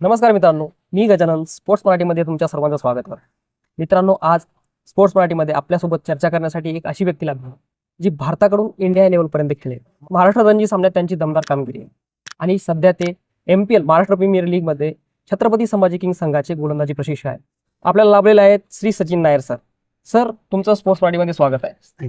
नमस्कार मित्रांनो मी गजानन स्पोर्ट्स मराठीमध्ये तुमच्या सर्वांचं स्वागत करतो. मित्रांनो आज स्पोर्ट्स मराठीमध्ये आपल्यासोबत चर्चा करण्यासाठी एक अशी व्यक्ती लागली जी भारताकडून इंडिया लेवलपर्यंत खेळले. महाराष्ट्र रणजी सामन्यात त्यांची दमदार कामगिरी आहे. आणि सध्या ते M P L Maharashtra premier लीगमध्ये छत्रपती संभाजी किंग संघाचे गोलंदाजी प्रशिक्षक आहेत. आपल्याला लाभलेले आहेत श्री सचिन नायर सर सर तुमचं स्पोर्ट्स मराठीमध्ये स्वागत आहे.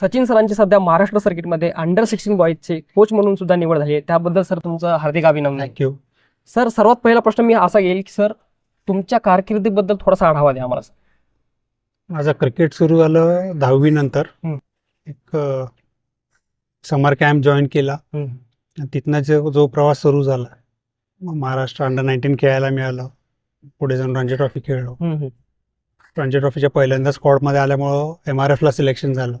सचिन सरांची सध्या महाराष्ट्र सर्किटमध्ये अंडर सिक्स्टीन बॉईजचे कोच म्हणून सुद्धा निवड झाली आहे. त्याबद्दल सर तुमचं हार्दिक अभिनंदन. थँक्यू सर सर्वात पहिला प्रश्न मी असा येईल की सर तुमच्या कारकिर्दीबद्दल थोडासा आढावा द्या आम्हाला माझं क्रिकेट सुरू झालं दहावी नंतर. एक समर कॅम्प जॉईन केला. तिथनं जो प्रवास सुरू झाला मग महाराष्ट्र अंडर नाईन्टीन खेळायला मिळालं. पुढे जाऊन रणजी ट्रॉफी खेळलो. रणजी ट्रॉफीच्या पहिल्यांदा स्क्वॉडमध्ये आल्यामुळं एम आर एफला सिलेक्शन झालं.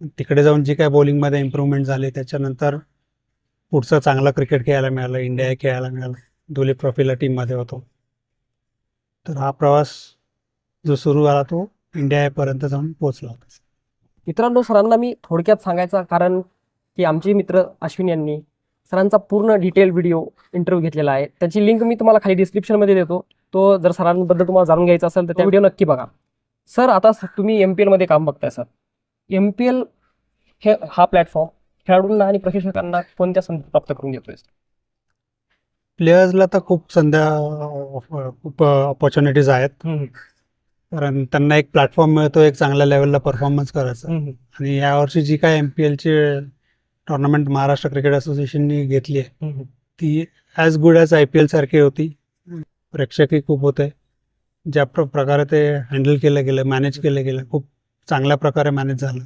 तिकडे जाऊन जी काय बॉलिंगमध्ये इम्प्रूव्हमेंट झाली त्याच्यानंतर पुढचं चांगलं क्रिकेट खेळायला मिळालं इंडिया खेळायला मिळालं. दुलीप ट्रॉफीला टीममध्ये होतो. तर हा प्रवास जो सुरू झाला तो इंडिया पर्यंत जाऊन पोहोचला मित्रांनो सरांना मी थोडक्यात सांगायचं कारण की आमचे मित्र अश्विन यांनी सरांचा पूर्ण डिटेल व्हिडिओ इंटरव्ह्यू घेतलेला आहे. त्याची लिंक मी तुम्हाला खाली डिस्क्रिप्शनमध्ये देतो. तो जर सरांबद्दल तुम्हाला जाणून घ्यायचा असेल तर त्या व्हिडिओ नक्की बघा. सर आता तुम्ही एम पी एलमध्ये काम बघताय सर. एम पी एल हे हा प्लॅटफॉर्म खेळाडूंना आणि प्रशिक्षकांना कोणत्या संधी प्राप्त करून देतोय? प्लेयर्सला तर खूप संध्या खूप ऑपॉर्च्युनिटीज आहेत. कारण त्यांना एक प्लॅटफॉर्म मिळतो एक चांगल्या लेवलला परफॉर्मन्स करायचा. आणि यावर्षी जी काय एम पी एलची टुर्नामेंट महाराष्ट्र क्रिकेट असोसिएशननी घेतली आहे ती as good as I P L सारखी होती. प्रेक्षकही खूप होते. ज्या प्र प्रकारे ते हँडल केलं गेलं मॅनेज केलं गेलं खूप चांगल्या प्रकारे मॅनेज झालं.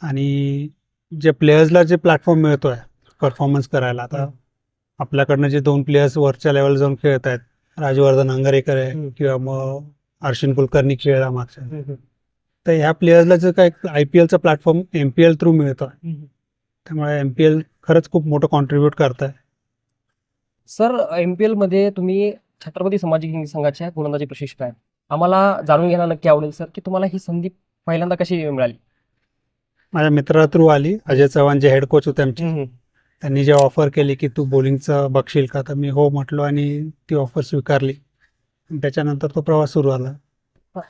आणि जे प्लेयर्सला जे प्लॅटफॉर्म मिळतो आहे परफॉर्मन्स करायला आता आपल्याकडनं जे दोन प्लेयर्स वरच्या लेवल जाऊन खेळत आहेत राजवर्धन अंगारेकर आहे. किंवा मग हर्षिन कुलकर्णी खेळला मागच्या. तर ह्या प्लेयर्सला जे काय I P एलचा platform M P L through मिळतो आहे त्यामुळे एम पी एल खरंच खूप मोठं कॉन्ट्रीब्यूट करत आहे सर एम पी एलमध्ये तुम्ही छत्रपती संभाजी किंग संघाच्या गोलंदाजी प्रशिक्षक आहे आम्हाला जाणून घ्यायला नक्की आवडेल सर की तुम्हाला ही संधी पहिल्यांदा कशी मिळाली? माझ्या मित्रा थ्रू आली. अजय चव्हाण जे हेड कोच होते आमचे. त्यांनी जे ऑफर केली की तू बॉलिंगचं बघशील का? तर मी हो म्हटलो आणि ती ऑफर स्वीकारली. आणि त्याच्यानंतर तो प्रवास सुरू झाला.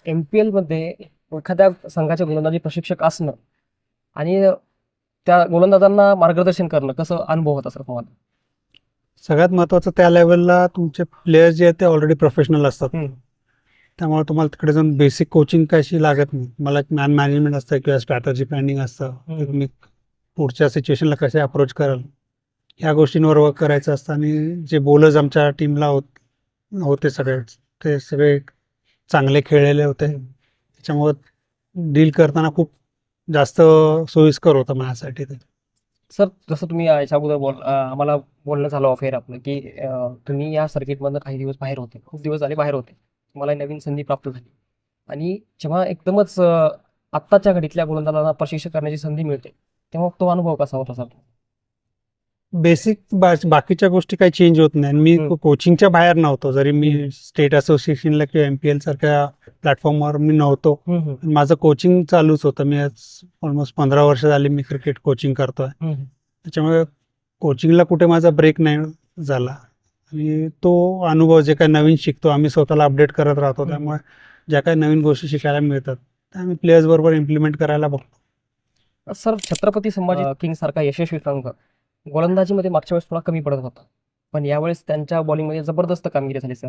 एम पी एलमध्ये एखाद्या संघाचे गोलंदाजी प्रशिक्षक असणं आणि त्या गोलंदाजांना मार्गदर्शन करणं कसं अनुभव होता सर तुम्हाला? सगळ्यात महत्त्वाचं त्या लेवलला तुमचे प्लेयर्स जे आहेत ते ऑलरेडी प्रोफेशनल असतात. त्यामुळे तुम्हाला तिकडे जाऊन बेसिक कोचिंग कशी लागत नाही. मला मॅन मॅनेजमेंट असतं किंवा स्ट्रॅटर्जी प्लॅनिंग असतं. तुम्ही पुढच्या सिच्युएशनला कसे अप्रोच कराल? ह्या गोष्टींवर वर्क करायचं असतं आणि जे बोलर्स आमच्या टीमला होत होते सगळे ते सगळे चांगले खेळलेले होते. त्याच्यामुळं डील करताना खूप जास्त सोयीस्कर होतं माझ्यासाठी ते. सर जसं तुम्ही याच्या अगोदर बोल आम्हाला बोलणं झालं ऑफेअर आपलं की तुम्ही या सर्किटमधनं काही दिवस बाहेर होते. खूप दिवस झाले बाहेर होते. तुम्हाला नवीन संधी प्राप्त झाली. आणि जेव्हा एकदमच आत्ताच्या घडीतल्या गोलंदाजांना प्रशिक्षक करण्याची संधी मिळते तेव्हा तो अनुभव कसा होता सर? बेसिक बाकीच्या गोष्टी काही चेंज होत नाही. आणि मी. कोचिंगच्या बाहेर नव्हतो. जरी मी स्टेट असोसिएशनला किंवा एम पी एल सारख्या प्लॅटफॉर्मवर मी नव्हतो. माझं कोचिंग चालूच होतं. मी आज ऑलमोस्ट पंधरा वर्ष झाली मी क्रिकेट कोचिंग करतोय. त्याच्यामुळे कोचिंगला कुठे माझा ब्रेक नाही झाला. आणि तो अनुभव जे काही नवीन शिकतो आम्ही स्वतःला अपडेट करत राहतो. त्यामुळे ज्या काही नवीन गोष्टी शिकायला मिळतात त्या आम्ही प्लेयर्स बरोबर इम्प्लिमेंट करायला बघतो. सर छत्रपती संभाजी किंग सारखा यशस्वी संघ गोलंदाजीमध्ये मागच्या वेळेस थोडा कमी पडत होता. पण यावेळेस त्यांच्या बॉलिंगमध्ये जबरदस्त कामगिरी झाली सर.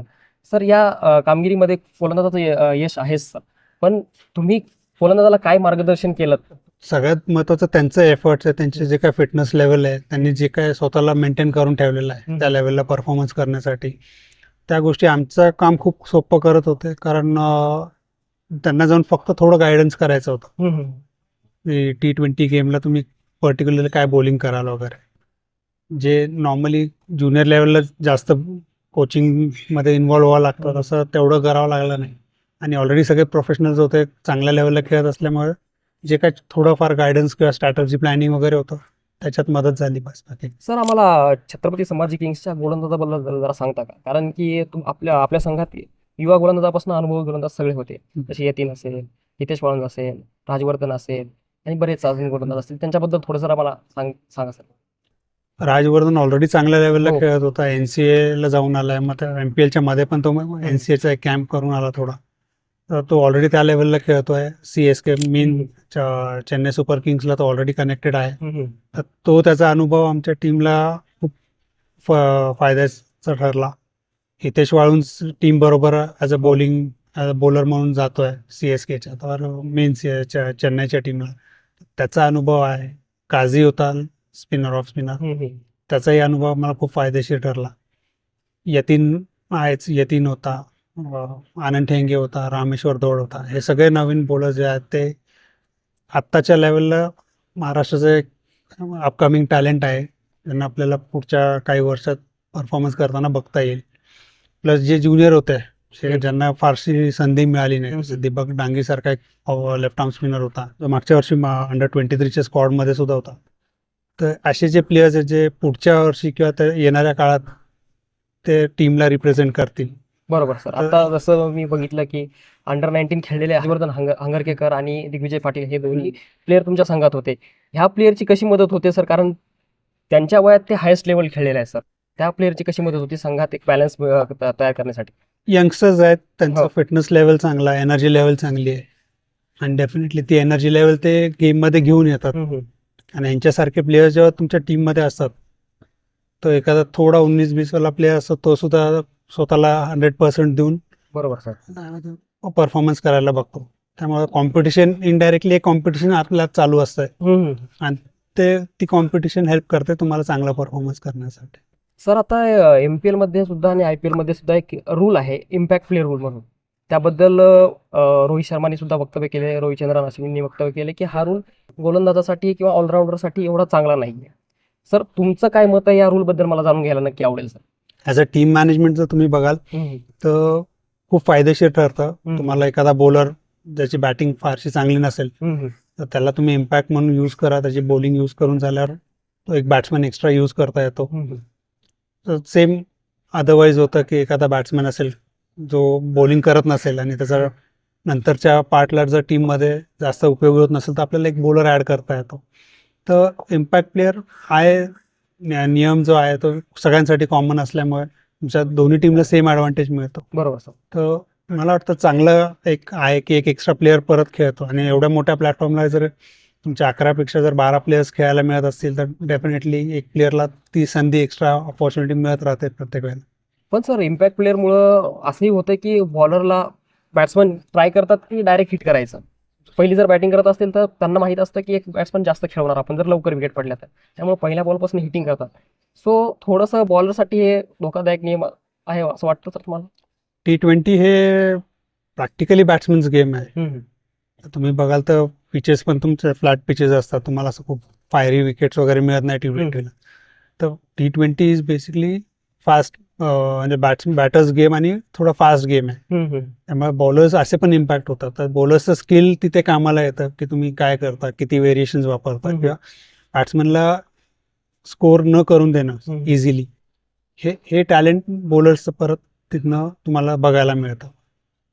सर या कामगिरीमध्ये गोलंदाजाचं यश आहेच सर. पण तुम्ही गोलंदाजाला काय मार्गदर्शन केलं? सगळ्यात महत्त्वाचं त्यांचं एफर्ट्स आहे त्यांचे जे काय फिटनेस लेवल आहे त्यांनी जे काय स्वतःला मेंटेन करून ठेवलेलं आहे. त्या लेवलला परफॉर्मन्स करण्यासाठी. त्या गोष्टी आमचं काम खूप सोपं करत होते कारण त्यांना जाऊन फक्त थोडं गायडन्स करायचं होतं. टी ट्वेंटी गेमला तुम्ही पर्टिक्युलरली काय बॉलिंग कराल वगैरे. जे नॉर्मली ज्युनियर लेवलला जास्त कोचिंगमध्ये इन्व्हॉल्व व्हावं लागतं तसं तेवढं करावं लागलं नाही. आणि ऑलरेडी सगळे प्रोफेशनल्स होते चांगल्या लेवलला खेळत असल्यामुळे जे काय थोडंफार गायडन्स किंवा स्ट्रॅटर्जी प्लॅनिंग वगैरे होतं त्याच्यात मदत झाली बस. बाकी सर आम्हाला छत्रपती संभाजी किंग्सच्या गोलंदाजाबद्दल जरा- जरा सांगता का? कारण की तुम आपल्या आपल्या संघात युवा गोलंदाजापासून अनुभवी गोलंदाज सगळे होते. जसे यतीन असेल हितेश वाळुंज असेल राजवर्धन असेल आणि बरेच अजून गोलंदाज असतील. त्यांच्याबद्दल थोडं जरा मला सांग सांगा सर. राजवर्धन ऑलरेडी चांगल्या लेवलला हो. खेळत होता. एनसीए ला जाऊन आलाय. मग एमपीएलच्या मध्ये पण तो एनसीएचा एक कॅम्प करून आला थोडा. तर तो ऑलरेडी त्या लेवलला खेळतोय. C S K mean Chennai super किंग्सला तो ऑलरेडी कनेक्टेड आहे. तर तो त्याचा अनुभव आमच्या टीमला खूप फायद्याचा ठरला. हितेश वाळूंज टीम बरोबर as a bowling as a bowler म्हणून जातोय सी एस केच्या तर मेन सी चेन्नईच्या टीमला त्याचा अनुभव आहे. काझी होता स्पिनर ऑफ स्पिनर त्याचाही अनुभव मला खूप फायदेशीर ठरला. यतीन आहेच यतीन होता. आनंद ठेंगे होता रामेश्वर दौड होता. हे सगळे नवीन बॉलर जे आहेत ते आत्ताच्या लेवलला महाराष्ट्राचं एक अपकमिंग टॅलेंट आहे. त्यांना आपल्याला पुढच्या काही वर्षात परफॉर्मन्स करताना बघता येईल. प्लस जे ज्युनियर होते. ज्यांना फारशी संधी मिळाली नाही. दीपक डांगीसारखा एक लेफ्ट आर्म स्पिनर होता. जो मागच्या वर्षी अंडर ट्वेंटी थ्रीच्या स्क्वॉडमध्ये सुद्धा होता. तर असे जे प्लेयर्स आहेत जे पुढच्या वर्षी किंवा त्या येणाऱ्या काळात ते टीमला रिप्रेझेंट करतील. बरोबर सर. आता जसं मी बघितलं की अंडर नाईन्टीन खेळलेले हर्षवर्धन हंग हंगरकेकर आणि दिग्विजय पाटील हे दोन्ही प्लेअर तुमच्या संघात होते. ह्या प्लेअरची कशी मदत होते सर? कारण त्यांच्या वयात ते हायेस्ट लेवल खेळलेले आहे सर. त्या प्लेअरची कशी मदत होती संघात एक बॅलन्स तयार करण्यासाठी? यंगस्टर्स आहेत त्यांचा हो. फिटनेस लेवल चांगला आहे एनर्जी लेवल चांगली आहे. आणि डेफिनेटली ती एनर्जी लेवल ते गेममध्ये घेऊन येतात. आणि यांच्यासारखे प्लेयर जेव्हा तुमच्या टीममध्ये असतात तो एखादा थोडा उन्नीस बीसवाला प्लेयर असतो तो सुद्धा स्वतःला हंड्रेड पर्सेंट देऊन बरोबर सर. परफॉर्मन्स करायला बघतो. त्यामुळे कॉम्पिटिशन इनडायरेक्टली एक कॉम्पिटिशन आपल्याला चालू असतंय. ते ती कॉम्पिटिशन हेल्प करते तुम्हाला चांगला परफॉर्मन्स करण्यासाठी. सर आता एम पी एलमध्ये सुद्धा आणि आय पी एलमध्ये सुद्धा एक रूल आहे इम्पॅक्ट प्लेअर रूल म्हणून. त्याबद्दल रोहित शर्माने सुद्धा वक्तव्य केले रविचंद्रन अश्विननी वक्तव्य केले की हा रूल गोलंदाजासाठी किंवा ऑलराऊंडरसाठी एवढा चांगला नाही आहे सर तुमचं काय मत आहे या रूलबद्दल मला जाणून घ्यायला नक्की आवडेल sir. As a team management जर तुम्ही बघाल तर खूप फायदेशीर ठरतं. तुम्हाला एखादा बॉलर ज्याची बॅटिंग फारशी चांगली नसेल तर त्याला तुम्ही इम्पॅक्ट म्हणून यूज करा. त्याची बॉलिंग यूज करून झाल्यावर तो एक बॅट्समॅन एक्स्ट्रा यूज करता येतो. तर सेम अदरवाईज होतं की एखादा बॅट्समॅन असेल जो बॉलिंग करत नसेल आणि त्याचा नंतरच्या पार्टला जर टीममध्ये जास्त उपयोग होत नसेल तर आपल्याला एक बॉलर ॲड करता येतो. तर इम्पॅक्ट प्लेअर आहे नि- नियम जो आहे तो सगळ्यांसाठी कॉमन असल्यामुळे तुमच्या दोन्ही टीमला सेम ॲडव्हान्टेज मिळतो. बरोबर सर. तर मला वाटतं चांगलं एक आहे की एक एक्स्ट्रा प्लेअर परत खेळतो. आणि एवढ्या मोठ्या प्लॅटफॉर्मला जर तुमच्या अकरापेक्षा जर बारा प्लेयर्स खेळायला मिळत असतील तर डेफिनेटली एक प्लेअरला ती संधी एक्स्ट्रा ऑपॉर्च्युनिटी मिळत राहते प्रत्येक वेळेला. पण सर इम्पॅक्ट प्लेअरमुळं असंही होतं की बॉलरला बॅट्समन ट्राय करतात की डायरेक्ट हिट करायचं? पहिली जर बॅटिंग करत असतील तर त्यांना माहीत असतं की एक बॅट्समन जास्त खेळवणार. आपण जर लवकर विकेट पडल्या तर. त्यामुळे पहिल्या बॉलपासून हिटिंग करतात. सो थोडंसं बॉलरसाठी हे धोकादायक नियम आहे असं वाटतं सर तुम्हाला? टी ट्वेंटी हे प्रॅक्टिकली बॅट्समन्स गेम आहे. तर तुम्ही बघाल तर पिचेस पण तुमचे फ्लॅट पिचेस असतात. तुम्हाला असं खूप फायरी विकेट्स वगैरे मिळत नाही टी ट्वेंटीला तर T twenty is basically fast म्हणजे बॅट्स बॅटर्स गेम आणि थोडा फास्ट गेम आहे. त्यामुळे बॉलर्स असे पण इम्पॅक्ट होतात. तर बॉलर्सचं स्किल तिथे कामाला येतं की तुम्ही काय करता किती व्हेरिएशन्स वापरता. किंवा बॅट्समॅनला स्कोर न करून देणं. इझिली हे हे टॅलेंट बॉलर्सचं परत तिथनं तुम्हाला बघायला मिळतं.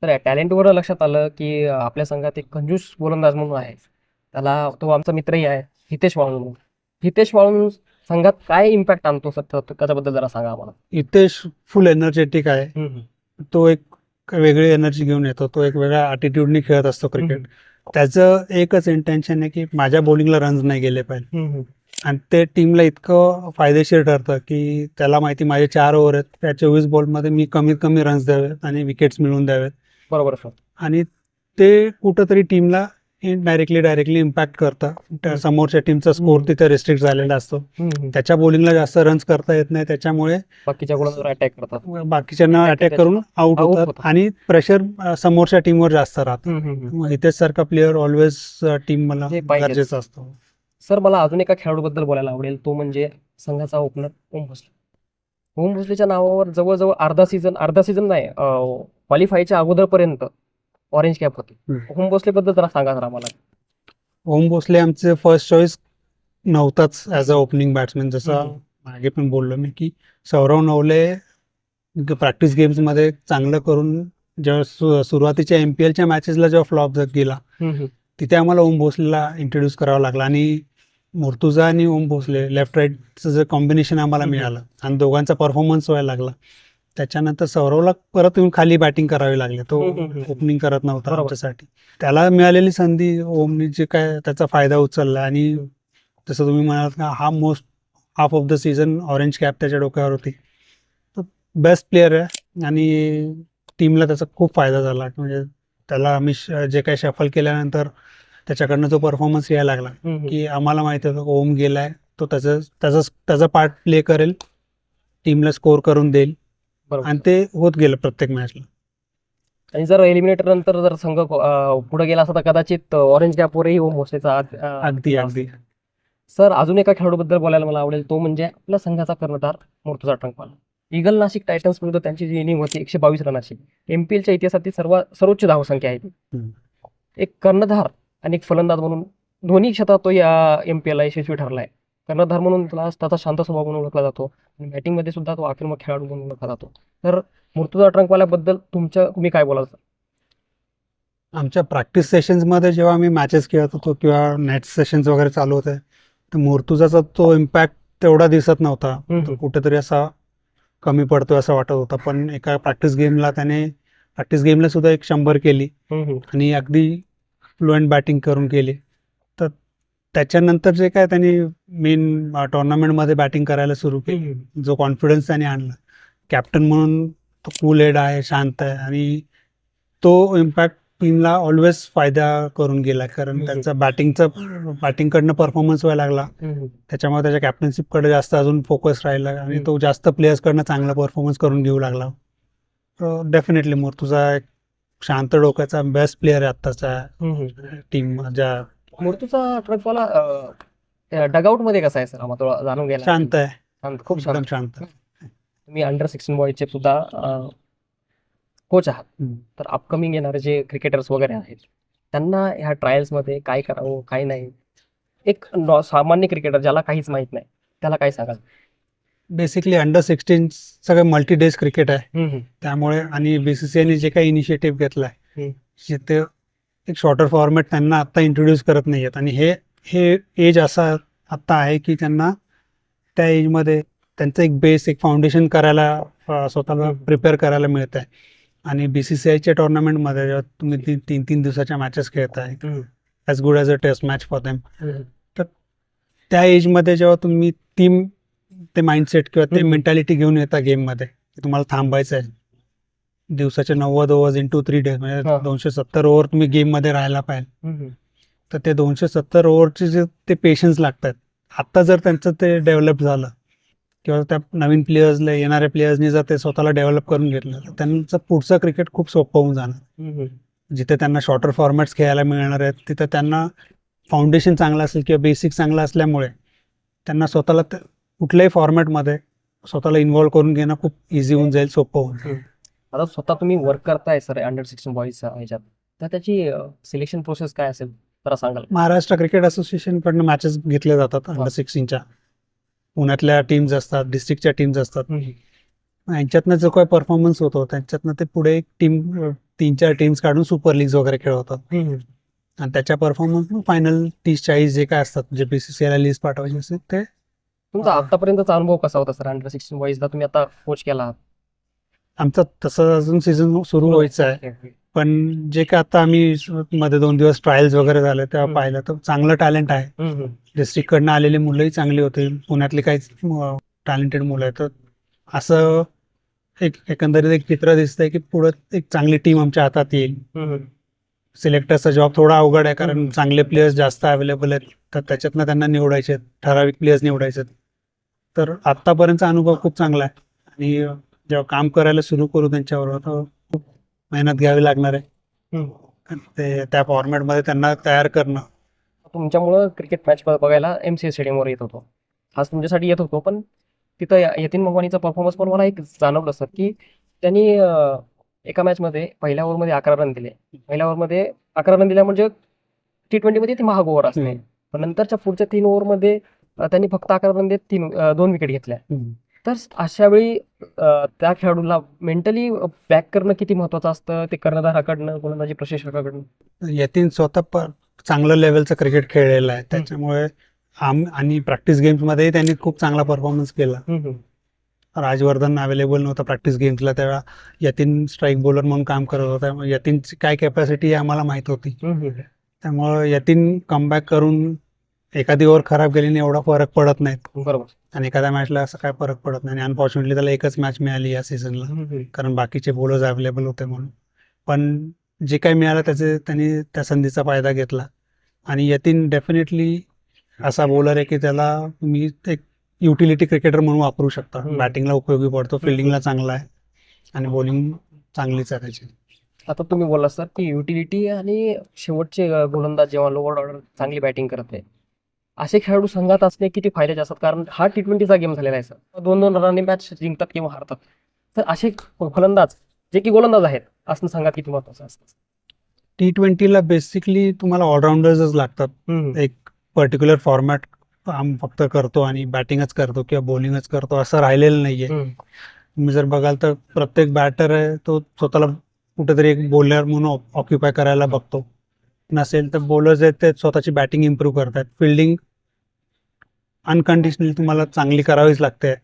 तर टॅलेंटवर लक्षात आलं की आपल्या संघात एक कंजूस गोलंदाज म्हणून आहे. त्याला तो आमचा मित्रही आहे हितेश वाळून म्हणून हितेश वाळून संघात काय इम्पॅक्ट आणतो सर? त्याच्याबद्दल जरा सांगा आम्हाला. इथेश फुल एनर्जेटिक आहे. तो एक वेगळी एनर्जी घेऊन येतो. तो एक वेगळ्या ॲटिट्यूडनी खेळत असतो क्रिकेट त्याचं एकच इंटेन्शन आहे की माझ्या बॉलिंगला रन्स नाही गेले पाहिजे. आणि ते टीमला इतकं फायदेशीर ठरतं की त्याला माहिती माझे चार ओव्हर आहेत. त्या चोवीस बॉलमध्ये मी कमीत कमी रन्स द्यावेत आणि विकेट्स मिळवून द्यावेत. बरोबर आणि ते कुठंतरी टीमला डायरेक्टली डायरेक्टली इम्पॅक्ट करतं. त्या समोरच्या टीमचा स्कोर. तिथे रिस्ट्रिक्ट झालेला असतो. त्याच्या बॉलिंगला जास्त रन्स करता येत नाही. त्याच्यामुळे बाकीच्या अटॅक करतात. बाकीच्यांना अटॅक करून आउट होतात. आणि प्रेशर समोरच्या टीमवर जास्त राहतं. इथेच सारखा प्लेअर ऑलवेज टीम मला. गरजेचा असतो. सर मला अजून एका खेळाडूबद्दल बोलायला आवडेल. तो म्हणजे संघाचा ओपनर ओम भोसले. ओम भोसलेच्या नावावर जवळजवळ अर्धा सीझन अर्धा सीझन नाही क्वालिफायच्या अगोदरपर्यंत ऑरेंज कॅप होती हम्म. ओम भोसलेबद्दल जरा सांगा सर आम्हाला ओम भोसले आमचे फर्स्ट चॉईस नव्हताच ॲज अ ओपनिंग बॅट्समॅन जसं. मागे पण बोललो मी की सौरव नवले प्रॅक्टिस गेम्समध्ये चांगलं करून जेव्हा सुरुवातीच्या एम पी एलच्या मॅचेसला जेव्हा फ्लॉप गेला तिथे आम्हाला ओम भोसलेला इंट्रोड्यूस करावं लागला आणि मुर्तुजा आणि ओम भोसले लेफ्ट राईटचं जे कॉम्बिनेशन आम्हाला. मिळालं आणि दोघांचा परफॉर्मन्स व्हायला लागला त्याच्यानंतर सौरवला परत येऊन खाली बॅटिंग करावी लागली. तो. ओपनिंग करत नव्हता. आमच्यासाठी. त्याला मिळालेली संधी ओमनी जे काय त्याचा फायदा उचलला आणि जसं तुम्ही म्हणालात का हा most half of the season orange cap त्याच्या डोक्यावर होती. तो बेस्ट प्लेअर आहे आणि टीमला त्याचा खूप फायदा झाला. म्हणजे त्याला आम्ही जे काही शफल केल्यानंतर त्याच्याकडनं जो परफॉर्मन्स यायला लागला की आम्हाला माहिती होतं ओम गेलाय तो त्याचं त्याचा त्याचा पार्ट प्ले करेल टीमला स्कोर करून देईल. बरोबर. आणि ते होत गेलं प्रत्येक मॅचला आणि जर एलिमिनेटर नंतर जर संघ पुढे गेला असता तर कदाचित ऑरेंज कॅपवरही ओम भोसलेचा अं, अगदी. अगदी. सर अजून एका खेळाडूबद्दल बोलायला मला आवडेल. तो म्हणजे आपल्या संघाचा कर्णधार मुर्तुजा ट्रंकवाल इगल नाशिक टायटन्स विरुद्ध त्यांची जी इनिंग होती एकशे बावीस रनाची एमपीएलच्या इतिहासातील सर्व सर्वोच्च धावसंख्या आहे ती. हम्म. एक कर्णधार आणि एक फलंदाज म्हणून दोन्ही क्षेत्रात तो या एमपीएलला यशस्वी ठरला आहे कर्णधार म्हणून त्याला त्याचा शांत स्वभाव म्हणून ओळखला जातो. आणि बॅटिंगमध्ये सुद्धा तो आक्रमक खेळाडू म्हणून ओळखला जातो. तर मुर्तुजा ट्रंकवाल्याबद्दल तुमच्या तुम्ही काय बोलाल? आमच्या प्रॅक्टिस सेशन्समध्ये जेव्हा आम्ही मॅचेस खेळत होतो किंवा नेट सेशन्स वगैरे चालू होते तर मुर्तुजाचा तो इम्पॅक्ट तेवढा दिसत नव्हता. तो कुठेतरी असा कमी पडतोय असं वाटत होता. पण एका प्रॅक्टिस गेमला त्याने प्रॅक्टिस गेमला सुद्धा एक शंभर केली. आणि अगदी फ्लुएंट बॅटिंग करून केली. त्याच्यानंतर जे काय त्यांनी मेन टुर्नामेंटमध्ये बॅटिंग करायला सुरू केली. जो कॉन्फिडन्स त्याने आणला. कॅप्टन म्हणून तो कूल हेड आहे शांत आहे आणि तो इम्पॅक्ट टीमला ऑलवेज फायदा करून गेला. कारण. त्यांचा बॅटिंगचा बॅटिंगकडनं परफॉर्मन्स व्हायला लागला. त्याच्यामुळे त्याच्या कॅप्टनशिपकडे जास्त अजून फोकस राहिला आणि. तो जास्त प्लेयर्सकडनं चांगला परफॉर्मन्स करून घेऊ लागला. डेफिनेटली तुझा एक शांत डोक्याचा बेस्ट प्लेअर आहे आत्ताच्या टीम ज्या मुर्तुजा ट्रंकवाला डगआउटमध्ये कसा आहे सर? आम्हाला थोडा जाणून घ्यायला शांत आहे. शांत, खूप शांत. एकदम शांत. तुम्ही अंडर सिक्स्टीन बॉयचे सुद्धा कोच आहात. तर अपकमिंग येणारे जे क्रिकेटर्स वगैरे आहेत त्यांना ह्या ट्रायल्समध्ये काय करावं काय नाही? एक सामान्य क्रिकेटर ज्याला काहीच माहीत नाही त्याला काय सांगाल? बेसिकली अंडर सिक्स्टीन सगळं मल्टी डेज क्रिकेट आहे त्यामुळे आणि बीसीसीआयने जे काही इनिशिएटिव्ह घेतलाय. जिथे एक शॉर्टर फॉर्मॅट त्यांना आता इंट्रोड्यूस करत नाही आहेत आणि हे हे एज असा आत्ता आहे की त्यांना त्या एजमध्ये त्यांचं एक बेस एक फाउंडेशन करायला स्वतःला. प्रिपेअर करायला मिळत आहे आणि बी सी सी आयच्या टुर्नामेंटमध्ये जेव्हा तुम्ही ती तीन तीन दिवसाच्या मॅचेस खेळताय as good as a test match for them त्या एजमध्ये जेव्हा तुम्ही टीम ते माइंडसेट किंवा ते. मेंटॅलिटी घेऊन येता गेममध्ये तुम्हाला थांबायचं आहे दिवसाचे नव्वद overs in two three days म्हणजे हा. दोनशे सत्तर ओव्हर तुम्ही गेममध्ये राहायला पाहिजे. तर ते दोनशे सत्तर ओव्हरचे जे ते पेशन्स लागतात. आत्ता जर त्यांचं ते डेव्हलप झालं किंवा त्या नवीन प्लेयर्सला येणाऱ्या प्लेयर्सनी जर ते स्वतःला डेव्हलप करून घेतलं तर त्यांचं पुढचं क्रिकेट खूप सोपं होऊन जाणार. जिथे त्यांना शॉर्टर फॉर्मॅट्स खेळायला मिळणार आहेत तिथे त्यांना फाउंडेशन चांगलं असेल किंवा बेसिक चांगलं असल्यामुळे त्यांना स्वतःला कुठल्याही फॉर्मॅटमध्ये स्वतःला इन्व्हॉल्व करून घेणं खूप इझी होऊन जाईल सोपं होऊन जाईल. आता स्वतः तुम्ही वर्क करताय सर अंडर सिक्स्टीन बॉईज ह्याच्यात. तर त्याची सिलेक्शन प्रोसेस काय असेल? जरा सांगाल महाराष्ट्र क्रिकेट असोसिएशनकडनं मॅचेस घेतले जातात अंडर सिक्स्टीनच्या पुण्यातल्या टीम्स असतात डिस्ट्रिक्टच्या टीम्स असतात. यांच्यातनं जो काही परफॉर्मन्स होतो त्यांच्यातनं ते पुढे एक टीम तीन चार टीम्स काढून सुपर लीग्स वगैरे खेळवतात. आणि त्याच्या परफॉर्मन्स फायनल तीस चाळीस जे काय असतात जे बीसीसीआयला लिस्ट पाठवायचे असते ते तुमचा आतापर्यंतचा अनुभव कसा होता सर अंडर सिक्स्टीन बॉईजला तुम्ही आता कोच केला. आहात आमचा तसं अजून सीझन सुरू व्हायचं आहे. पण जे काय आता आम्ही मध्ये दोन दिवस ट्रायल्स वगैरे झाले तेव्हा. पाहिलं तर चांगलं टॅलेंट आहे. डिस्ट्रिक्टकडनं आलेली मुलंही चांगली होती. पुण्यातली काही टॅलेंटेड मुलं आहेत. तर असं एक एकंदरीत एक चित्र दिसतंय की पुढं एक चांगली टीम आमच्या हातात येईल. सिलेक्टरचा जॉब थोडा अवघड आहे कारण. चांगले प्लेयर्स जास्त अवेलेबल आहेत. तर त्याच्यातनं त्यांना निवडायचे ठराविक प्लेयर्स निवडायचे तर आत्तापर्यंतचा अनुभव खूप चांगला आहे. आणि जेव्हा काम करायला सुरू करू त्यांच्याबरोबर तर खूप मेहनत घ्यावी लागणार आहे. ते त्या फॉर्मॅटमध्ये त्यांना तयार करणं. तुमच्यामुळं क्रिकेट मॅच बघायला एम सी स्टेडियमवर येत होतो. खास तुमच्यासाठी येत होतो पण तिथं या- यतीन मगवानीचा परफॉर्मन्स पण मला एक जाणवलं सर की त्यांनी अं, एका मॅचमध्ये पहिल्या ओव्हरमध्ये अकरा रन दिले. पहिल्या ओव्हरमध्ये अकरा रन दिल्या म्हणजे टी ट्वेंटीमध्ये ती महाग ओव्हर असते. हम्म. पण नंतरच्या पुढच्या तीन ओव्हरमध्ये त्यांनी फक्त अकरा रन देत तीन अं, दोन विकेट घेतल्या. तर अशा वेळी त्या खेळाडूला मेंटली बॅक करणं किती महत्वाचं असतं? ते कर्णधाराकडनं गोलंदाजी प्रशिक्षकाकडनं? यतीन स्वतः चांगलं लेवलचं क्रिकेट खेळलेलं आहे. त्याच्यामुळे आणि प्रॅक्टिस गेम्समध्येही त्यांनी खूप चांगला परफॉर्मन्स केला. राजवर्धन अवेलेबल नव्हता प्रॅक्टिस गेम्सला तेव्हा यतीन स्ट्राईक बॉलर म्हणून काम करत होता. यतीनची काय कॅपॅसिटी आम्हाला माहीत होती. त्यामुळे यतीन कमबॅक करून एखादी ओव्हर खराब गेल्याने एवढा फरक पडत नाहीत. बरोबर. आणि एखाद्या मॅचला असं काय फरक पडत नाही. आणि अनफॉर्च्युनेटली त्याला एकच मॅच मिळाली या सीझनला कारण बाकीचे बॉलर्स अवेलेबल होते म्हणून. पण जे काही मिळालं त्याचे त्यांनी त्या संधीचा फायदा घेतला. आणि यतीन डेफिनेटली असा बॉलर आहे की त्याला तुम्ही एक युटिलिटी क्रिकेटर म्हणून वापरू शकता. बॅटिंगला उपयोगी पडतो फिल्डिंगला चांगला आहे. आणि बॉलिंग चांगलीच आहे त्याची. आता तुम्ही बोलला सर की युटिलिटी आणि शेवटचे गोलंदाज जेव्हा लोअर ऑर्डर चांगली बॅटिंग करत आहे असे खेळाडू संघात असणे किती फायद्याचे असतात? कारण हा टी ट्वेंटीचा गेम झालेला आहे सर. दोन दोन रनांनी मॅच जिंकतात किंवा हारतात. तर असे गोलंदाज जे की गोलंदाज आहेत असणं संघात किती महत्वाचं असतं? टी ट्वेंटीला बेसिकली तुम्हाला ऑलराऊंडर्सच लागतात. एक पर्टिक्युलर फॉर्मॅट फक्त करतो आणि बॅटिंगच करतो किंवा बॉलिंगच करतो असं राहिलेलं नाहीये. तुम्ही जर बघाल तर प्रत्येक बॅटर आहे तो स्वतःला कुठेतरी एक बॉलर म्हणून ऑक्युपाय करायला बघतो. नसेल तर बॉलर्स आहेत ते स्वतःची बॅटिंग इम्प्रूव्ह करतात. फिल्डिंग अनकंडिशनली तुम्हाला चांगली करावीच लागते.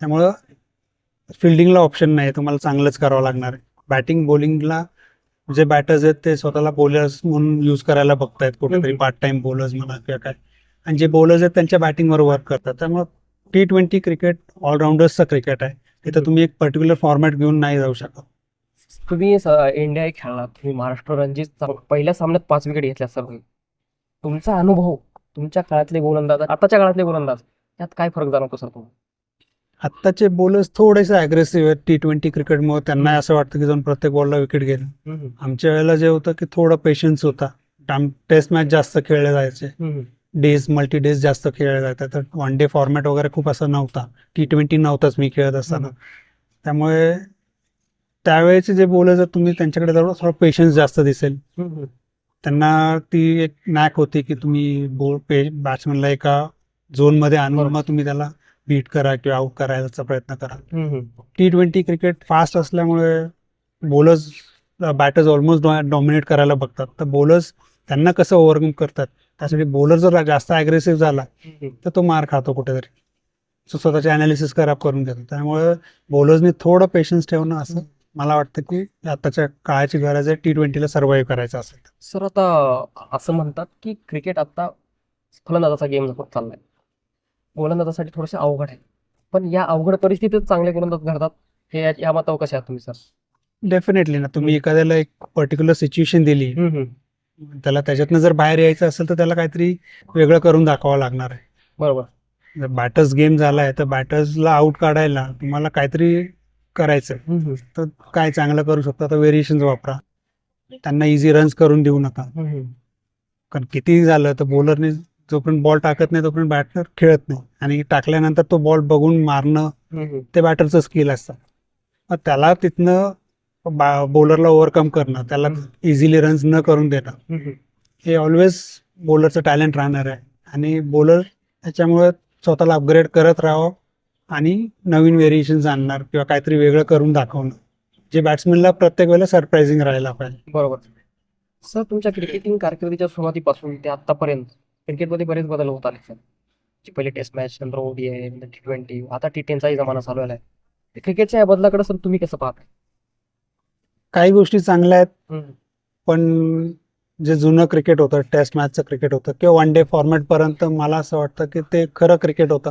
त्यामुळं फिल्डिंगला ऑप्शन नाही तुम्हाला चांगलंच करावं लागणार आहे. बॅटिंग बॉलिंगला जे बॅटर्स आहेत ते स्वतःला बॉलर्स म्हणून यूज करायला बघतायत कुठेतरी. पार्ट टाइम बॉलर्स म्हणा किंवा काय. आणि जे बॉलर्स आहेत त्यांच्या बॅटिंगवर वर्क करतात. त्यामुळं टी ट्वेंटी क्रिकेट ऑलराऊंडर्सचं क्रिकेट आहे. तिथं तुम्ही एक पर्टिक्युलर फॉर्मॅट घेऊन नाही जाऊ शकत. तुम्ही इंडिया खेळला तुम्ही महाराष्ट्र रणजी चांग- पहिल्या सामन्यात पाच विकेट घेतल्या सर. तुमचा अनुभव? तुमच्या काळातले गोलंदाज आताच्या काळातले गोलंदाज त्यात काय फरक जाणवतो सर तुम्हाला? आत्ताचे बॉलर्स थोडेसे अग्रेसिव्ह आहेत. टी ट्वेंटी क्रिकेटमुळे त्यांना असं वाटतं की जाऊन प्रत्येक बॉलला विकेट घेईल. आमच्या वेळेला जे होतं की थोडं पेशन्स होता. टेस्ट मॅच जास्त खेळले जायचे. डेज मल्टी डेज जास्त खेळले जातात तर वन डे फॉर्मॅट वगैरे खूप असं नव्हता. टी ट्वेंटी नव्हताच मी खेळत असताना. त्यामुळे त्यावेळेचे जे बॉलर्स आहेत तुम्ही त्यांच्याकडे थोडं पेशन्स जास्त दिसेल. त्यांना ती एक नॅक होती की तुम्ही बॉल पे बॅट्समॅनला एका झोनमध्ये आणून. मग तुम्ही त्याला बीट करा किंवा आउट करायचा प्रयत्न करा. टी ट्वेंटी क्रिकेट फास्ट असल्यामुळे बॉलर्स बॅटर्स ऑलमोस्ट डॉमिनेट करायला बघतात. तर बॉलर्स त्यांना कसं ओव्हरकम करतात? त्यासाठी बॉलर जर जास्त अग्रेसिव्ह झाला तर तो मार खातो कुठेतरी. सो स्वतःचे अनालिसिस खराब करून घेतो त्यामुळे बॉलर्सनी थोडं पेशन्स ठेवणं असं मला वाटतं की आताच्या काळाची गरज आहे टी ट्वेंटीला सर्व्हाइव्ह करायचं असेल. तर. सर आता असं म्हणतात की क्रिकेट आता फलंदाजाचा गेम चाललाय. गोलंदाजासाठी थोडेसे अवघड आहे. पण या अवघड परिस्थितीत चांगले गोलंदाज घडतात हे या- या मतावर कसे आहात तुम्ही सर? डेफिनेटली ना. तुम्ही एखाद्याला एक पर्टिक्युलर सिच्युएशन दिली त्याला त्याच्यातनं जर बाहेर यायचं असेल तर त्याला काहीतरी वेगळं करून दाखवावं लागणार आहे. बरोबर. जर बॅटर्स गेम झालाय तर बॅटर्सला आउट काढायला तुम्हाला काहीतरी करायचं. तर काय चांगलं करू शकता तर व्हेरिएशन वापरा. त्यांना इझी रन्स करून देऊ नका. कारण कितीही झालं तर बॉलरने जोपर्यंत बॉल टाकत नाही तोपर्यंत बॅटर खेळत नाही. आणि टाकल्यानंतर तो बॉल बघून मारणं ते बॅटरचं स्किल असतं. मग त्याला तिथनं बॉलरला ओव्हरकम करणं त्याला इझिली रन्स न करून देणं. हे ऑलवेज बॉलरचं टॅलेंट राहणार आहे. आणि बॉलर त्याच्यामुळे स्वतःला अपग्रेड करत राहावं. आणि नवीन व्हेरिएशन्स आणणार किंवा काहीतरी वेगळं करून दाखवणं जे बॅट्समॅनला प्रत्येक वेळेला सरप्रायझिंग राहायला पाहिजे. बरोबर. सर तुमच्या क्रिकेटिंग कारकिर्दीच्या सुरुवातीपासून ते आतापर्यंत क्रिकेटमध्ये बरेच बदल होत आले सर. जी पहिले टेस्ट मॅच नंतर ओडीआय नंतर टी ट्वेंटी आता टी टेनचाही जमाना चालू आलाय. क्रिकेटच्या या बदलाकडे सर तुम्ही कसं पाहता? काही गोष्टी चांगल्या आहेत पण जे जुनं क्रिकेट होतं टेस्ट मॅचचं क्रिकेट होतं किंवा वन डे फॉर्मॅटपर्यंत मला असं वाटतं की ते खरं क्रिकेट होतं.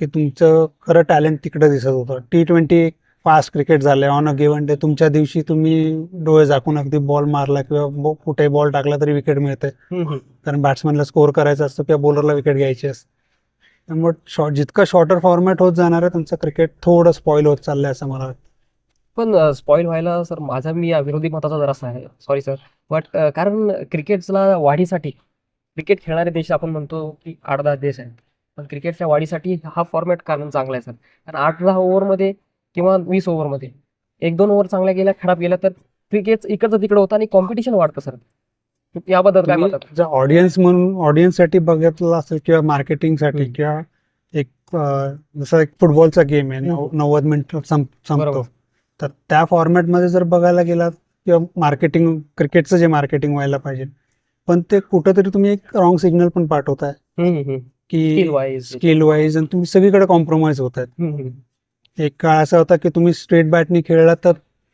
की तुमचं खरं टॅलेंट तिकडे दिसत होतं. टी ट्वेंटी फास्ट क्रिकेट झालंय. ऑन अ गिवन डे तुमच्या दिवशी तुम्ही डोळे झाकून अगदी बॉल मारला किंवा कुठे बॉल टाकला तरी विकेट मिळते कारण बॅट्समॅनला स्कोर करायचा असतो किंवा बॉलरला विकेट घ्यायची असते. त्यामुळे शॉर्ट जितकं शॉर्टर फॉर्मॅट होत जाणार आहे तुमचं क्रिकेट थोडं स्पॉईल होत चाललंय असं मला वाटतं. पण स्पॉइल व्हायला सर माझा मी या विरोधी मताचा जरासा आहे. सॉरी सर बट कारण क्रिकेटला वाढीसाठी क्रिकेट खेळणारे देश आपण म्हणतो की आठ दहा देश आहेत. पण क्रिकेटच्या वाढीसाठी हा फॉर्मॅट कारण चांगला आहे सर कारण आठ दहा ओव्हरमध्ये किंवा वीस ओव्हरमध्ये एक दोन ओव्हर चांगल्या गेल्या खराब गेल्या तर क्रिकेट इकडचं तिकडं होतं आणि कॉम्पिटिशन वाढतं सर याबद्दल काय म्हणतात जर ऑडियन्स म्हणून ऑडियन्ससाठी बघितलं असेल किंवा मार्केटिंगसाठी. किंवा एक जसं एक फुटबॉलचा गेम आहे. नव्वद मिनिट संपतो. तर त्या फॉर्मॅटमध्ये जर बघायला गेलात किंवा मार्केटिंग क्रिकेटचं जे मार्केटिंग व्हायला पाहिजे पण ते कुठंतरी तुम्ही एक रॉंग सिग्नल पण पाठवताय की स्किल वाईज स्किल वाईज आणि तुम्ही सगळीकडे कॉम्प्रोमाइज होत आहेत. एक काळ असा होता की तुम्ही स्ट्रेट बॅटनी खेळला तर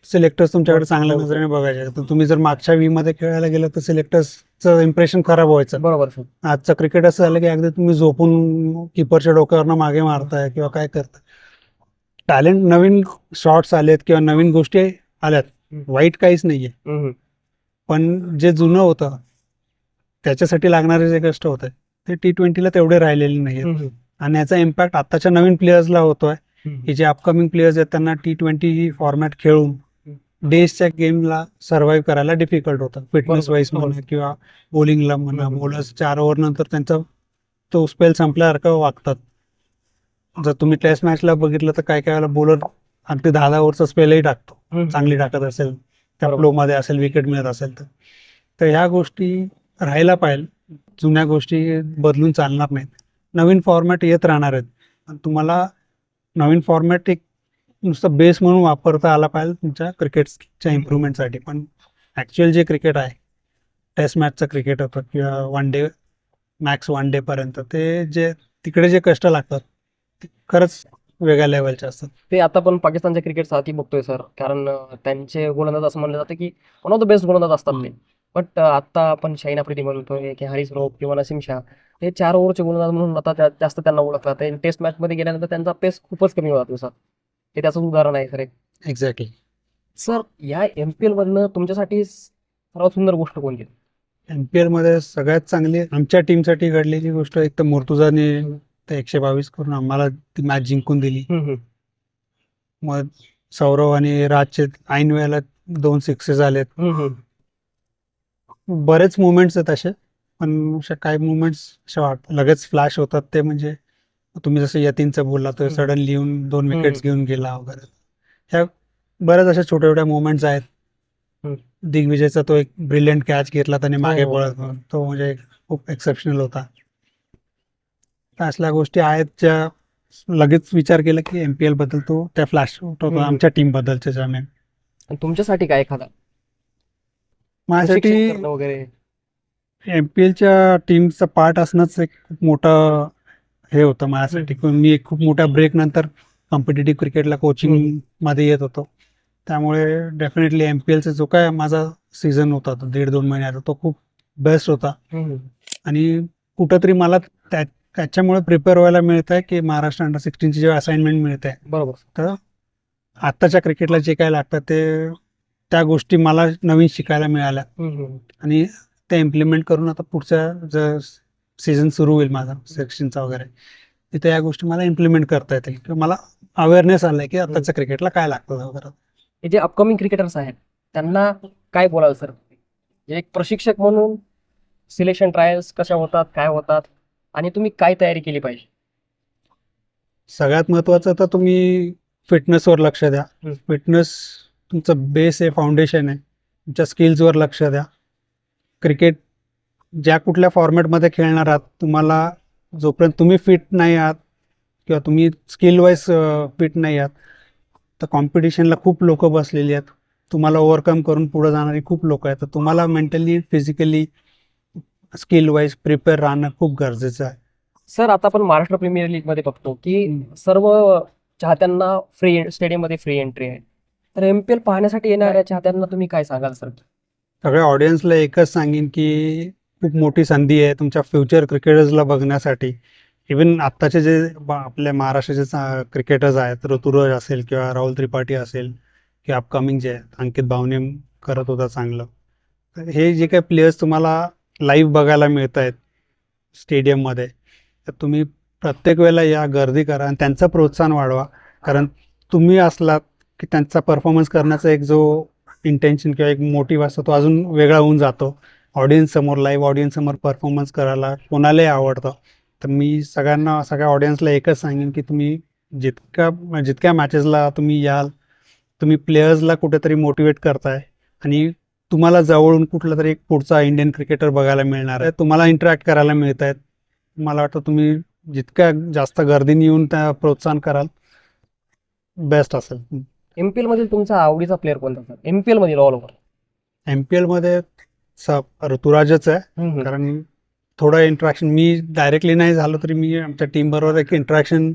सिलेक्टर्स तुमच्याकडे चांगल्या. नजरेने बघायचे. तर तुम्ही जर मागच्या वी मध्ये खेळायला गेलं तर सिलेक्टर्सचं इम्प्रेशन खराब व्हायचं. बरोबर. आजचं क्रिकेट असं झालं की अगदी तुम्ही झोपून किपरच्या डोक्यावरनं मागे मारताय किंवा काय करताय. टॅलेंट नवीन शॉट्स आलेत किंवा नवीन गोष्टी आल्यात. वाईट काहीच नाहीये. पण जे जुनं होतं त्याच्यासाठी लागणारे जे कष्ट होते ते टी ट्वेंटीला तेवढे राहिलेले नाहीये आणि याचा इम्पॅक्ट आताच्या नवीन प्लेयर्सला होतोय. की जे अपकमिंग प्लेयर्स आहेत त्यांना टी ट्वेंटी फॉर्मॅट खेळून डेजच्या गेमला सर्व्हाइव्ह करायला डिफिकल्ट होतं. Fitness wise. म्हणा किंवा बॉलिंगला म्हणा. बॉलर्स चार ओव्हर नंतर त्यांचा तो स्पेल संपल्यासारखं वागतात. जर तुम्ही टेस्ट मॅचला बघितलं तर काय काय वेळेला बॉलर अगदी दहा दहा ओव्हरचा स्पेलही टाकतो. चांगली टाकत असेल त्या बरोबर. फ्लो मध्ये असेल विकेट मिळत असेल तर. तर ह्या गोष्टी राहायला पाहिजे. जुन्या गोष्टी बदलून चालणार नाहीत. नवीन फॉर्मॅट येत राहणार आहेत. तुम्हाला नवीन फॉर्मॅट एक नुसतं बेस म्हणून वापरता आला पाहिजे तुमच्या क्रिकेटच्या इम्प्रुव्हमेंटसाठी पण ॲक्च्युअल जे क्रिकेट आहे टेस्ट मॅचचं क्रिकेट होतं किंवा one day max one day पर्यंत ते जे तिकडे जे कष्ट लागतात ते खरंच वेगळ्या लेवलचे असतात. ते आता पण पाकिस्तानच्या क्रिकेटसाठी बघतोय सर कारण त्यांचे गोलंदाज असं म्हणलं जातं की वन ऑफ द बेस्ट गोलंदाज असतात ते. बट आता आपण शाहीन आफ्रिदी म्हणतोय की हरीश रोप किंवा नसीम शाह हे चार ओव्हरचे गोलंदाज म्हणून आता जास्त त्यांना ओळखतात. टेस्ट मॅच मध्ये गेल्यानंतर त्यांचा पेस खूपच कमी होता दिवसात. हे त्याचं उदाहरण आहे सर एक एक्झॅक्टली सर या एम पी एल मधनं तुमच्यासाठी सर्वात सुंदर गोष्ट कोणती? एम पी एलमध्ये सगळ्यात चांगली आमच्या टीमसाठी घडलेली गोष्ट एक तर मुर्तुजाने एकशे बावीस करून आम्हाला ती मॅच जिंकून दिली. मग सौरव आणि राजचे ऐन वेळेला दोन सिक्सेस आलेत. बरेच मुवमेंट्स आहेत असे पण काही मुवमेंट्स अशा वाट लगेच फ्लॅश होतात ते म्हणजे तुम्ही जसं यतीनचं बोलला तो हम्म. सडनली येऊन दोन. विकेट्स घेऊन गेला वगैरे ह्या बऱ्याच अशा छोट्या छोट्या मुवमेंट्स आहेत. दिग्विजयचा तो एक ब्रिलियंट कॅच घेतला त्याने मागे हो, हो. पळत तो म्हणजे खूप एक्सेप्शनल होता तर असल्या गोष्टी आहेत ज्या लगेच विचार केला की एमपीएलबद्दल तो त्या फ्लॅश. आमच्या टीम बद्दलच्या तुमच्यासाठी काय एखादा माझ्यासाठी करणं वगैरे. एमपीएलच्या टीमचा पार्ट असणंच एक खूप मोठं हे होतं माझ्यासाठी. की मी एक खूप मोठ्या ब्रेक नंतर कॉम्पिटेटिव्ह क्रिकेटला कोचिंगमध्ये येत होतो. त्यामुळे डेफिनेटली एमपीएलचा जो काय माझा सीझन होता तो दीड दोन महिन्याचा तो खूप बेस्ट होता. आणि कुठंतरी मला त्या त्याच्यामुळे प्रिपेअर व्हायला मिळत आहे की महाराष्ट्र अंडर सिक्स्टीनची जेव्हा असाइनमेंट मिळते बरोबर. तर आत्ताच्या क्रिकेटला जे काय लागतं ते त्या गोष्टी मला नवीन शिकायला मिळाल्या. आणि ते इम्प्लिमेंट करून आता पुढच्या जर सीझन सुरू होईल माझा सेक्शनचा वगैरे. तिथे या गोष्टी मला इम्प्लिमेंट करता येतील. किंवा मला अवेअरनेस आलाय की आताच्या क्रिकेटला काय लागतं वगैरे. हे जे अपकमिंग क्रिकेटर्स आहेत त्यांना काय बोलाल सर? एक प्रशिक्षक म्हणून सिलेक्शन ट्रायल्स कशा होतात काय होतात आणि तुम्ही काय तयारी केली पाहिजे? सगळ्यात महत्वाचं तर तुम्ही फिटनेसवर लक्ष द्या. फिटनेस तुमचं बेस आहे फाउंडेशन आहे. तुमच्या स्किल्सवर लक्ष द्या. क्रिकेट ज्या कुठल्या फॉर्मॅटमध्ये खेळणार आहात तुम्हाला जोपर्यंत तुम्ही फिट नाही आहात किंवा तुम्ही स्किल वाईज फिट नाही आहात तर कॉम्पिटिशनला खूप लोक बसलेली आहेत. तुम्हाला ओव्हरकम करून पुढे जाणारी खूप लोक आहेत. तर तुम्हाला mentally physically skill wise prepare राहणं खूप गरजेचं आहे. सर आता आपण महाराष्ट्र प्रीमियर लीगमध्ये बघतो की सर्व चाहत्यांना फ्री स्टेडियममध्ये फ्री एंट्री आहे. तर एमपीएल पाहण्यासाठी येणाऱ्या चाहत्यांना तुम्ही काय सांगाल सर? सगळ्या ऑडियन्सला एकच सांगेन की खूप मोठी संधी आहे तुमच्या फ्युचर क्रिकेटर्सला बघण्यासाठी. इवन आत्ताचे जे बा- आपल्या महाराष्ट्राचे क्रिकेटर्स आहेत ऋतुराज असेल किंवा राहुल त्रिपाठी असेल किंवा अपकमिंग जे आहेत अंकित भावने करत होता चांगलं. तर हे जे काही प्लेयर्स तुम्हाला लाईव्ह बघायला मिळत आहेत स्टेडियममध्ये तर तुम्ही प्रत्येक वेळेला या गर्दी करा आणि त्यांचं प्रोत्साहन वाढवा. कारण तुम्ही असलात की त्यांचा परफॉर्मन्स करण्याचा एक जो इंटेन्शन किंवा एक मोटिव्ह असतो तो अजून वेगळा होऊन जातो. ऑडियन्स समोर लाईव्ह ऑडियन्स समोर परफॉर्मन्स करायला कोणालाही आवडतं. तर मी सगळ्यांना सगळ्या ऑडियन्सला एकच सांगेन की तुम्ही जितक्या जितक्या मॅचेसला तुम्ही याल तुम्ही प्लेयर्सला कुठेतरी मोटिवेट करताय. आणि तुम्हाला जवळून कुठला तरी एक पुढचा इंडियन क्रिकेटर बघायला मिळणार आहे. तुम्हाला इंटरॅक्ट करायला मिळत आहेत मला वाटतं तुम्ही जितक्या जास्त गर्दीने येऊन त्या प्रोत्साहन कराल बेस्ट असेल. एमपीएल मधील तुमचा आवडीचा प्लेअर कोणता? सर एमपीएल मधील ऑल ओव्हर एम पी एलमध्ये स- ऋतुराजच आहे. कारण थोडं इंटरॅक्शन मी डायरेक्टली नाही झालो तरी मी आमच्या टीम बरोबर एक इंटरॅक्शन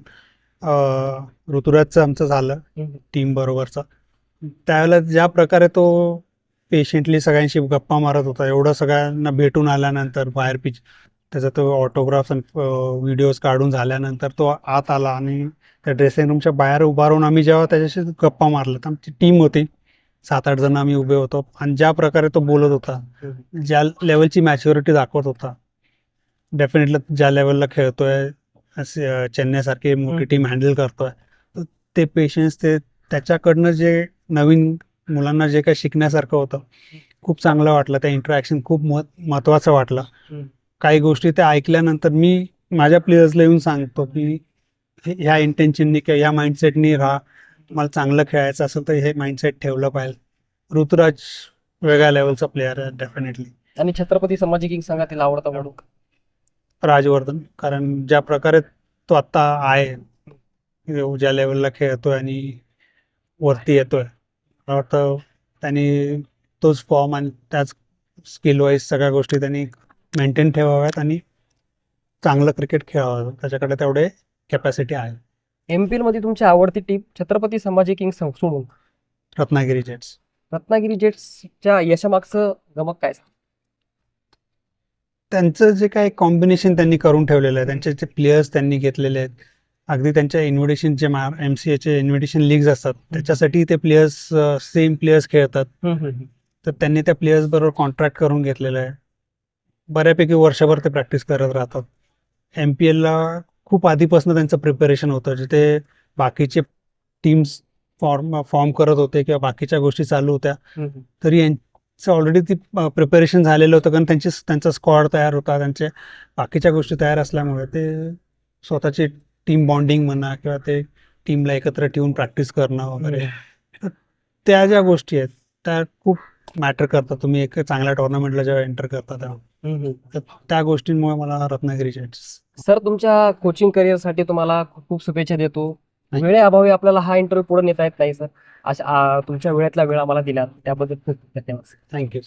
ऋतुराजचं आमचं झालं. टीम बरोबरचा. त्यावेळेला ज्या प्रकारे तो पेशंटली सगळ्यांशी गप्पा मारत होता एवढं सगळ्यांना भेटून आल्यानंतर बाहेर पिच त्याचा तो ऑटोग्राफ्स आणि व्हिडिओज काढून झाल्यानंतर तो आत आला आणि त्या ड्रेसिंग रूमच्या बाहेर उभा राहून आम्ही जेव्हा त्याच्याशी गप्पा मारल्या तर आमची टीम होती सात आठ जण आम्ही उभे होतो आणि ज्या प्रकारे तो बोलत होता ज्या लेवलची मॅच्युरिटी दाखवत होता डेफिनेटली ज्या लेवलला खेळतोय चेन्नईसारखी मोठी. टीम हँडल करतोय तर ते पेशन्स ते त्याच्याकडनं जे नवीन मुलांना जे काही शिकण्यासारखं होतं खूप चांगलं वाटलं त्या इंटरॅक्शन खूप मह महत्त्वाचं वाटलं. काही गोष्टी त्या ऐकल्यानंतर मी माझ्या प्लेयर्सला येऊन सांगतो की ह्या इंटेन्शननी किंवा ह्या माइंडसेटनी राहा. मला चांगलं खेळायचं असेल तर हे माइंडसेट ठेवलं पाहिजे. ऋतुराज वेगळ्या लेवलचा प्लेअर आहे डेफिनेटली आणि छत्रपती संभाजी किंग संघातील आवडता खेळाडू राजवर्धन कारण ज्या प्रकारे तो आत्ता आहे ज्या लेवलला खेळतोय आणि वरती येतोय. मला वाटतं त्यांनी तोच फॉर्म आणि त्याच स्किल वाईज सगळ्या गोष्टी त्यांनी मेंटेन ठेवाव्यात आणि चांगलं क्रिकेट खेळावं. त्याच्याकडे तेवढे कॅपॅसिटी आहे. एमपीएलमध्ये तुमची आवडती टीम छत्रपती संभाजी किंग सोडून रत्नागिरी जेट्स रत्नागिरी जेट्सच्या यशामागचं गमक काय त्यांचं जे काही कॉम्बिनेशन त्यांनी करून ठेवलेलं आहे त्यांचे जे प्लेयर्स त्यांनी घेतलेले आहेत अगदी त्यांच्या इन्व्हिटेशन जे एम सी एचे इन्व्हिटेशन लीग्स असतात त्याच्यासाठी ते प्लेयर्स सेम प्लेयर्स खेळतात. तर त्यांनी त्या प्लेयर्स बरोबर कॉन्ट्रॅक्ट करून घेतलेलं आहे. बऱ्यापैकी वर्षभर ते प्रॅक्टिस करत राहतात. एम पी एलला खूप आधीपासून त्यांचं प्रिपरेशन होतं. जिथे बाकीचे टीम्स फॉर्म फॉर्म करत होते किंवा बाकीच्या गोष्टी चालू होत्या. तरी यांचं ऑलरेडी ती प्रिपरेशन झालेलं होतं. कारण त्यांची त्यांचा स्क्वॉड तयार होता. त्यांचे बाकीच्या गोष्टी तयार असल्यामुळे ते स्वतःची टीम बॉन्डिंग म्हणा किंवा ते टीमला एकत्र ठेवून प्रॅक्टिस करणं वगैरे. त्या ज्या गोष्टी आहेत त्या खूप मॅटर करतात. तुम्ही एक चांगल्या टुर्नामेंटला जेव्हा एंटर करता तेव्हा. त्या गोष्टींमुळे मला रत्नागिरी सर तुमच्या कोचिंग करिअरसाठी तुम्हाला खूप खूप शुभेच्छा देतो. वेळेअभावी आपल्याला हा इंटरव्ह्यू पुढे नेता येत नाही सर. अशा तुमच्या वेळेतला वेळ आम्हाला दिला त्याबद्दल खूप खूप धन्यवाद थँक्यू